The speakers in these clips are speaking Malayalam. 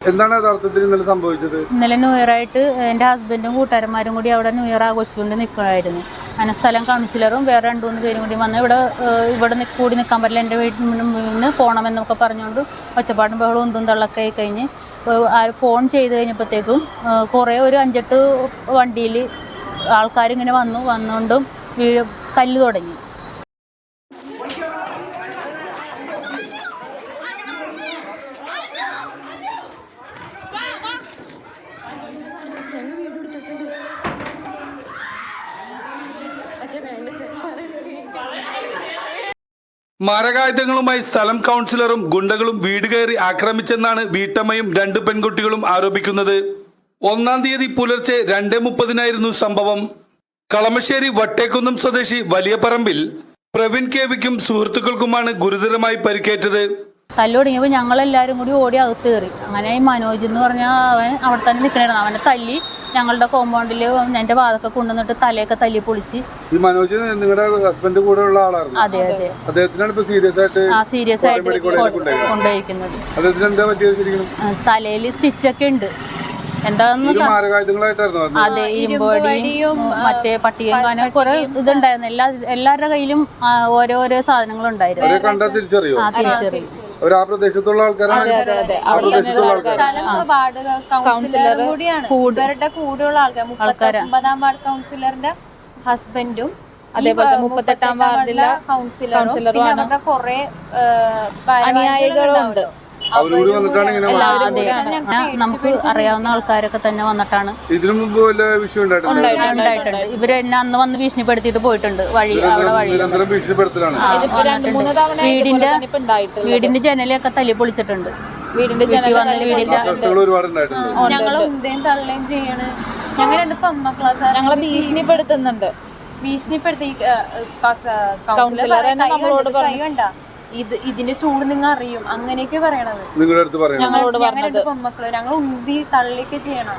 എന്താണ് ഇന്നലെ സംഭവിച്ചത്? ഇന്നലെ ന്യൂ ഇയർ ആയിട്ട് എന്റെ ഹസ്ബൻഡും കൂട്ടുകാരന്മാരും കൂടി അവിടെ ന്യൂ ഇയർ ആഘോഷിച്ചുകൊണ്ട് നിൽക്കുകയായിരുന്നു അങ്ങനെ സ്ഥലം കൗൺസിലറും വേറെ രണ്ട് മൂന്ന് പേരും കൂടി വന്ന് ഇവിടെ ഇവിടെ കൂടി നിൽക്കാൻ പറ്റില്ല എന്റെ വീട്ടിൽ നിന്ന് പോകണമെന്നൊക്കെ പറഞ്ഞുകൊണ്ട് ഒച്ചപ്പാടും ബഹളവും എന്തും തള്ളൊക്കെ ആയി കഴിഞ്ഞ് ഫോൺ ചെയ്ത് കഴിഞ്ഞപ്പോഴത്തേക്കും കുറേ ഒരു അഞ്ചെട്ട് വണ്ടിയിൽ ആൾക്കാരിങ്ങനെ വന്നു വന്നുകൊണ്ടും കല്ല് തുടങ്ങി. മാരകായുധങ്ങളുമായി സ്ഥലം കൗൺസിലറും ഗുണ്ടകളും വീട് കയറി ആക്രമിച്ചെന്നാണ് വീട്ടമ്മയും രണ്ട് പെൺകുട്ടികളും ആരോപിക്കുന്നത്. ഒന്നാം തീയതി പുലർച്ചെ രണ്ടേ മുപ്പതിനായിരുന്നു സംഭവം. കളമശ്ശേരി വട്ടേക്കുന്നം സ്വദേശി വലിയ പറമ്പിൽ പ്രവീൺ കേവിക്കും സുഹൃത്തുക്കൾക്കുമാണ് ഗുരുതരമായി പരിക്കേറ്റത്. തല്ലൊടുങ്ങിയപ്പോൾ ഞങ്ങളെല്ലാവരും കൂടി ഓടി അകത്ത് കയറി. അങ്ങനെ ഈ മനോജ് എന്ന് പറഞ്ഞാൽ അവൻ അവിടെ തന്നെ നിൽക്കണായിരുന്നു അവനെ തല്ലി ഞങ്ങളുടെ കോമ്പൗണ്ടിൽ എന്റെ വാതൊക്കെ കൊണ്ടുവന്നിട്ട് തലയൊക്കെ തല്ലി പൊളിച്ച് ഈ മനോജ് നിങ്ങളുടെ ഹസ്ബൻഡ് കൂടെ ഉള്ള ആളായിരുന്നു. അതെ അതെ. അദ്ദേഹത്തിനാണ് ഇപ്പൊ സീരിയസ് ആയിട്ട് ആ സീരിയസ് ആയിട്ട് കൊണ്ടുപോയിരിക്കുന്നത് അദ്ദേഹത്തിന് എന്താ പറ്റിയത് ശരിക്കും? തലയിൽ സ്റ്റിച്ചൊക്കെ ഉണ്ട്. അതെ? ഇരുമ്പടിയും മറ്റേ പട്ടികയും അങ്ങനെ കുറെ ഇതുണ്ടായിരുന്നു. എല്ലാ എല്ലാവരുടെ കയ്യിലും ഓരോരോ സാധനങ്ങളുണ്ടായിരുന്നു. ഉണ്ടായിരുന്നു തിരിച്ചറിയോ? ആൾക്കാരാണ്? ആൾക്കാർ കൂടെയുള്ള ആൾക്കാർ. മുപ്പത്തൊമ്പതാം വാർഡ് കൗൺസിലറിന്റെ ഹസ്ബൻഡും അതേപോലെ മുപ്പത്തെട്ടാം വാർഡിലെ കൗൺസിലറും കുറെ അനുയായികളുണ്ട്. നമുക്ക് അറിയാവുന്ന ആൾക്കാരൊക്കെ തന്നെ വന്നിട്ടാണ്. ഇതിനു മുമ്പ് വല്ല വിഷയം ഉണ്ടായിട്ടില്ല ഉണ്ടായിട്ടുണ്ട്. ഇവർ എന്നെ അന്ന് വന്ന് ഭീഷണിപ്പെടുത്തിയിട്ട് പോയിട്ടുണ്ട്. വഴി അവിടെ വഴി. വീടിന്റെ വീടിന്റെ ജനലൊക്കെ തല്ലി പൊളിച്ചിട്ടുണ്ട്. വീടിന്റെ വീട്ടിൽ വന്ന് വീടിന്റെ ഞങ്ങൾ ഉന്തയും തള്ളയും ചെയ്യണ്. ഞങ്ങൾ രണ്ട് പെമ്മക്കളാ ഞങ്ങളെ ഭീഷണിപ്പെടുത്തുന്നുണ്ട്. ഭീഷണിപ്പെടുത്തി കൗൺസിലർ കൈ കണ്ട? ഇത് ഇതിന്റെ ചൂട് നിങ്ങൾ അറിയും. അങ്ങനെയൊക്കെ പറയണത്. നിങ്ങളുടെ അടുത്ത് പറയണം. പെമ്മക്കൾ ഞങ്ങൾ ഉന്തി തള്ളിയൊക്കെ ചെയ്യണം.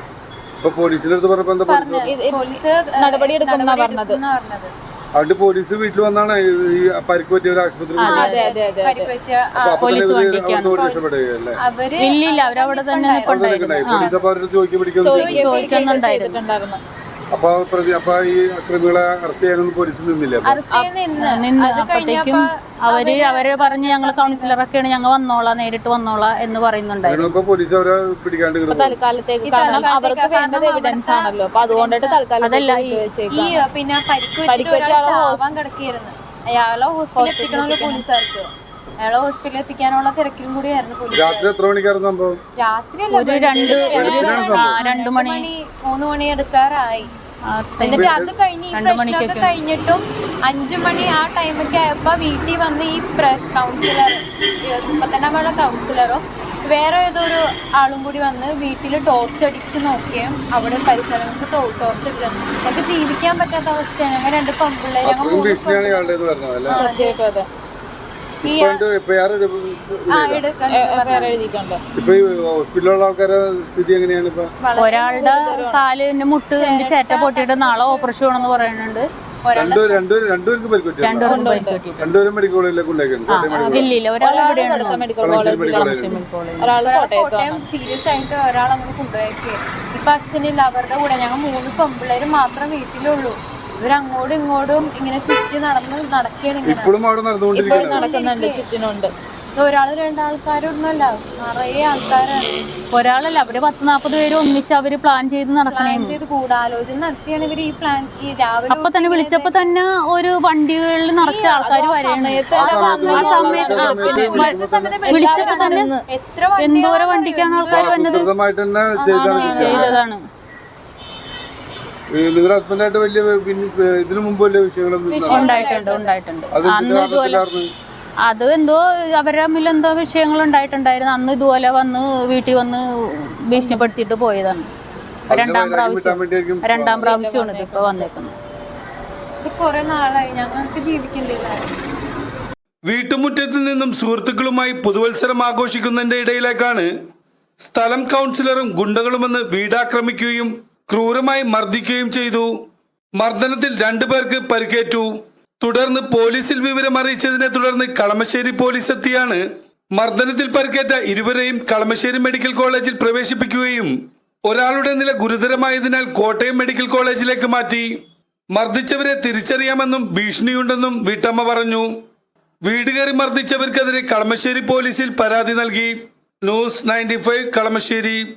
ഇപ്പൊ പോലീസിന്റെ അടുത്ത് പോലീസ് പോലീസ് നടപടി എടുക്കുന്നാ പറഞ്ഞത്. അതുകൊണ്ട് പോലീസ് വീട്ടിൽ വന്നാണ് ഈ പരിക്ക് പറ്റിയ ഒരു ആശുപത്രി അവരവിടെ തന്നെ ചോദിക്കാൻ പിടിക്കുന്നു അപ്പൊ പ്രതി അപ്പൊ ഈ ക്രിമികളെ അറസ്റ്റ് ചെയ്യാനൊന്നും പോലീസ് നിന്നില്ല നിന്ന്. അപ്പോഴത്തേക്കും അവർ അവർ പറഞ്ഞ് ഞങ്ങൾ കൗൺസിലറൊക്കെയാണ് ഞങ്ങൾ വന്നോളാം നേരിട്ട് വന്നോളാം എന്ന് പറയുന്നുണ്ടായിരുന്നു. പോലീസ് അവരെ പിടിക്കാണ്ട് ഇങ്ങനെ പോകും. തൽക്കാലത്തേക്ക് കാരണം അവർക്ക് വേണ്ടത് എവിഡൻസ് ആണല്ലോ. അപ്പൊ അതുകൊണ്ടിട്ട് തൽക്കാലം അതല്ല ഈ പിന്നെ അയാളെ ഹോസ്പിറ്റലിൽ എത്തിക്കണമല്ലോ പോലീസുകാർക്ക് അയാളെ ഹോസ്പിറ്റലിൽ എത്തിക്കാനുള്ള തിരക്കിലും കൂടിയായിരുന്നു പോലീസ് രാത്രി എത്ര മണിക്കായിരുന്നു സംഭവം? രാത്രി രണ്ട് മണി മൂന്ന് മണി എടുക്കാറായി. എന്നിട്ട് അത് കഴിഞ്ഞ് ഈ പ്രശ്നമൊക്കെ കഴിഞ്ഞിട്ടും അഞ്ചു മണി ആ ടൈമൊക്കെ ആയപ്പോ വീട്ടിൽ വന്ന് ഈ പ്രശ് കൗൺസിലർ മുപ്പത്തെണ്ണാം കൗൺസിലറോ കൗൺസിലറും വേറെ ഏതോ ഒരു ആളും കൂടി വന്ന് വീട്ടിൽ ടോർച്ച് അടിച്ച് നോക്കുകയും അവിടെ പരിസരങ്ങൾക്ക് ടോർച്ച് അടിച്ചു ഞങ്ങൾക്ക് ജീവിക്കാൻ പറ്റാത്ത അവസ്ഥയാണ്. ഞങ്ങൾ രണ്ട് പെൺപിള്ളേർ ഞങ്ങൾ അതെ. ഒരാളുടെ കാലിന് മുട്ട് എന്റെ ചേട്ട പൊട്ടിയിട്ട് നാളെ ഓപ്പറേഷൻ ആണെന്ന് പറയുന്നുണ്ട്. ഒരാൾ കോട്ടയം സീരിയസ് ആയിട്ട് ഒരാൾ അങ്ങോട്ട് കൊണ്ടുപോയേക്ക്. ഇപ്പൊ അച്ഛനില്ല അവരുടെ കൂടെ. ഞങ്ങൾ മൂന്ന് പെമ്പിള്ളേര് മാത്രം വീട്ടിലുള്ളൂ. ഇവരങ്ങോട്ടും ഇങ്ങോട്ടും ഇങ്ങനെ ചുറ്റി നടന്ന് നടക്കുകയാണ് ഇപ്പോഴും നടക്കുന്നുണ്ട് ചുറ്റിനുണ്ട്. ഒരാൾ ഒരാൾ രണ്ടാൾക്കാരൊന്നുമല്ല നിറയെ ആൾക്കാരാണ്. ഒരാളല്ല അവർ പത്ത് നാപ്പത് പേര് ഒന്നിച്ച് അവർ പ്ലാൻ ചെയ്ത് നടക്കണേ. കൂടാലോചന നടത്തിയാണ് ഇവർ ഈ പ്ലാൻ ഈ രാവിലെ അപ്പൊ തന്നെ വിളിച്ചപ്പോ തന്നെ ഒരു വണ്ടികളിൽ നിറച്ച ആൾക്കാർ വിളിച്ചപ്പോ തന്നെ എന്തോരം വണ്ടിക്കാണ് ആൾക്കാർ വന്നത്? ചെയ്തതാണ്. നിങ്ങളുടെ ഹസ്ബൻഡായിട്ട് വലിയ പിന്നെ ഇതിനു മുമ്പ് വലിയ വിഷയങ്ങളൊന്നും ഉണ്ടായിട്ടുണ്ട് ഉണ്ടായിട്ടുണ്ട്. അത് അന്ന് ഇതുപോലെ അത് എന്തോ അവരുടെ തമ്മിൽ എന്തോ വിഷയങ്ങൾ ഉണ്ടായിട്ടുണ്ടായിരുന്നു. അന്ന് ഇതുപോലെ വന്ന് വീട്ടിൽ വന്ന് ഭീഷണിപ്പെടുത്തിയിട്ട് പോയതാണ്. രണ്ടാം പ്രാവശ്യം. രണ്ടാം പ്രാവശ്യമാണ് ഇത് ഇപ്പൊ വന്നേക്കുന്നത്. ഇത് നാളായി. ഞങ്ങൾക്ക് ജീവിക്കണ്ടില്ല. വീട്ടുമുറ്റത്ത് നിന്നും സുഹൃത്തുക്കളുമായി പുതുവത്സരം ആഘോഷിക്കുന്നതിന്റെ ഇടയിലേക്കാണ് സ്ഥലം കൗൺസിലറും ഗുണ്ടകളുമെന്ന് വീടാക്രമിക്കുകയും ക്രൂരമായി മർദ്ദിക്കുകയും ചെയ്തു. മർദ്ദനത്തിൽ രണ്ടുപേർക്ക് പരിക്കേറ്റു. തുടർന്ന് പോലീസിൽ വിവരം അറിയിച്ചതിനെ തുടർന്ന് കളമശ്ശേരി പോലീസ് എത്തിയാണ്. മർദ്ദനത്തിൽ പരിക്കേറ്റ ഇരുവരെയും കളമശ്ശേരി മെഡിക്കൽ കോളേജിൽ പ്രവേശിപ്പിക്കുകയും ഒരാളുടെ നില ഗുരുതരമായതിനാൽ കോട്ടയം മെഡിക്കൽ കോളേജിലേക്ക് മാറ്റി. മർദ്ദിച്ചവരെ തിരിച്ചറിയാമെന്നും ഭീഷണിയുണ്ടെന്നും വീട്ടമ്മ പറഞ്ഞു. വീട് കയറി മർദ്ദിച്ചവർക്കെതിരെ കളമശ്ശേരി പോലീസിൽ പരാതി നൽകി. News ninety five Kalamassery.